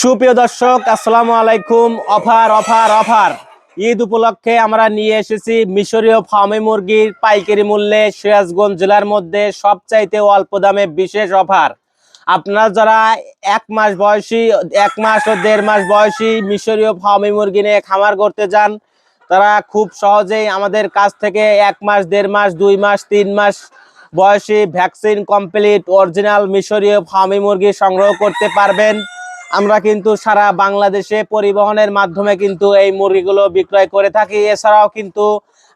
সুপ্রিয় দর্শক, আসসালামু আলাইকুম। Offer offer offer. ঈদ উপলক্ষে আমরা নিয়ে এসেছি মিশরীয় ফার্মে মুরগির পাইকারি মূল্যে সিরাজগঞ্জ জেলার মধ্যে সবচাইতে অল্প দামে বিশেষ অফার। আপনারা যারা এক মাস বয়সী, এক মাস ও দেড় মাস বয়সী মিশরীয় ফার্মে মুরগি নিয়ে খামার করতে যান, তারা খুব সহজেই আমাদের কাছ থেকে এক মাস, দেড় মাস, দুই মাস, তিন মাস বয়সী ভ্যাকসিন কমপ্লিট অরিজিনাল মিশরীয় ফার্মি মুরগি সংগ্রহ করতে পারবেন। আমরা কিন্তু সারা বাংলাদেশে পরিবহনের মাধ্যমে কিন্তু এই মুরগিগুলো বিক্রয় করে থাকি। এছাড়াও কিন্তু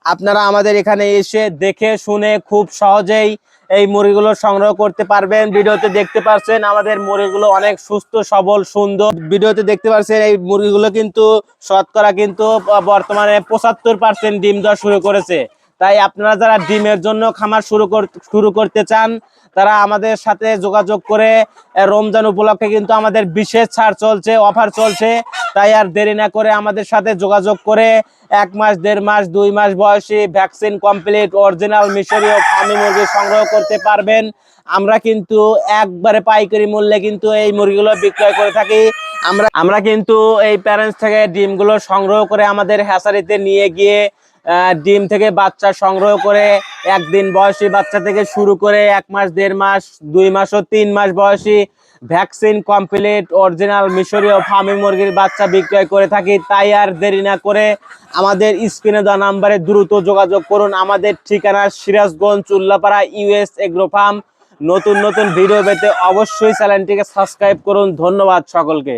আপনারা আমাদের এখানে এসে দেখে শুনে খুব সহজেই এই মুরগিগুলো সংগ্রহ করতে পারবেন। ভিডিওতে দেখতে পাচ্ছেন আমাদের মুরগিগুলো অনেক সুস্থ, সবল, সুন্দর। ভিডিওতে দেখতে পাচ্ছেন এই মুরগিগুলো কিন্তু শতকরা কিন্তু বর্তমানে পঁচাত্তর পার্সেন্ট ডিম দেওয়া শুরু করেছে। তাই আপনারা যারা ডিমের জন্য খামার শুরু শুরু করতে চান, তারা আমাদের সাথে যোগাযোগ করে রমজান উপলক্ষে কিন্তু আমাদের বিশেষ ছাড় চলছে, অফার চলছে। তাই আর দেরি না করে আমাদের সাথে যোগাযোগ করে, এক মাস, দেড় মাস, দুই মাস বয়সী ভ্যাকসিন কমপ্লিট, অরিজিনাল মিশরীয় ফার্মি মুরগি সংগ্রহ করতে পারবেন। আমরা কিন্তু একবারে পাইকারি মূল্যে কিন্তু এই মুরগিগুলো বিক্রয় করে থাকি। আমরা আমরা কিন্তু এই প্যারেন্টস থেকে ডিমগুলো সংগ্রহ করে আমাদের হ্যাসারিতে নিয়ে গিয়ে ডিম থেকে বাচ্চা সংগ্রহ করে একদিন বয়সী বাচ্চা থেকে শুরু করে এক মাস, দেড় মাস, দুই মাস ও তিন মাস বয়সী ভ্যাকসিন, কমপ্লিট, অরিজিনাল মিশরীয় ফার্মি মুরগির বাচ্চা বিক্রয় করে থাকি। তাই আর দেরি না করে আমাদের স্ক্রিনে দেওয়া নাম্বারে দ্রুত যোগাযোগ করুন। আমাদের ঠিকানা Sirajganj Ullapara US agro farm. নতুন নতুন ভিডিও পেতে অবশ্যই চ্যানেলটিকে সাবস্ক্রাইব করুন। ধন্যবাদ সকলকে।